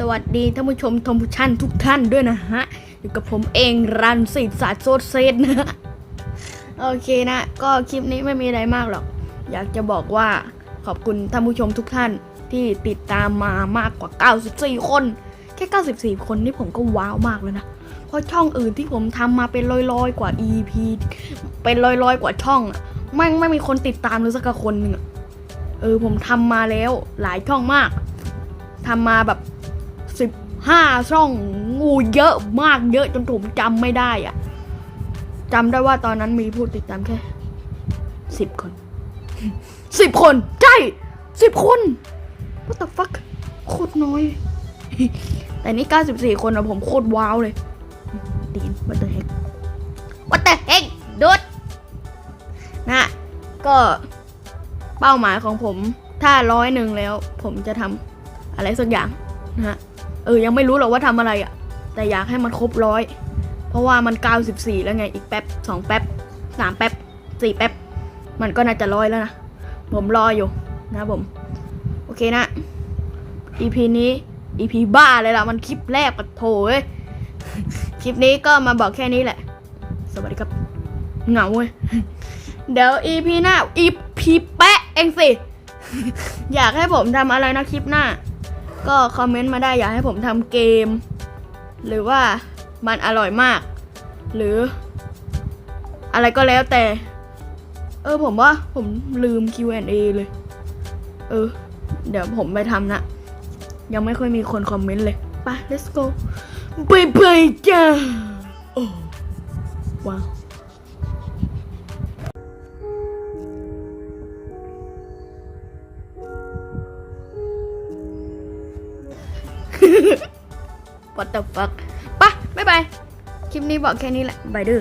สวัสดีท่านผู้ชมทอมผู้ชันทุกท่านด้วยนะฮะ อยู่กับผมเองรันสิทธิ์ศาสตร์โซเซตนะโอเคนะ ก็คลิปนี้ไม่มีอะไรมากหรอก อยากจะบอกว่าขอบคุณท่านผู้ชมทุกท่านที่ติดตามมามากกว่า 94 คน แค่ 94 คนนี่ผมก็ว้าวมากเลยนะ เพราะช่องอื่นที่ผมทำมาเป็นร้อยๆ กว่า EP เป็นร้อยๆ กว่าช่องไม่งไม่มีคนติดตามเลยสักคนหนึ่งเออผมทำมาแล้วหลายช่องมากทำมาแบบ สิบห้าช่องงูเยอะมากเยอะจนผมจำไม่ได้อะจำได้ว่าตอนนั้นมีผู้ติดตามแค่สิบคนสิบคน ใช่สิบคน what the fuck โคตรน้อย แต่นี่ 94 คนอะผมโคตรว้าวเลยดีน what the heck what the heck ดุดนะก็เป้าหมายของผมถ้าร้อยหนึ่งแล้ว ผมจะทำอะไรสักอย่างนะฮะ เออยังไม่รู้หรอกว่าทำอะไรอะแต่อยากให้มันครบร้อยเพราะว่ามัน 94 แล้วไงอีกแป๊บสองแป๊บสามแป๊บสี่แป๊บมันก็น่าจะร้อยแล้วนะ ผมรออยู่นะผม โอเคนะ EP นี้ EP บ้าเลยล่ะ มันคลิปแรกปะโถเว้ยคลิปนี้ก็มาบอกแค่นี้แหละ สวัสดีครับ เหงาเว้ย เดี๋ยว EP หน้า EP แปะเองสิ อยากให้ผมทำอะไรนะคลิปหน้า ก็คอมเมนต์มาได้อยากให้ผมทำเกม หรือว่ามันอร่อยมาก หรือ อะไรก็แล้วแต่ เออผมว่าผมลืม Q&A เลย เออ เดี๋ยวผมไปทำนะ ยังไม่ค่อยมีคนคอมเมนต์เลยไป let's go ไปไปจ้าโอ้ว้าว what the fuck ไปะบ๊ายบายคลิปนี้บอกแค่นี้แหละบายเด้อ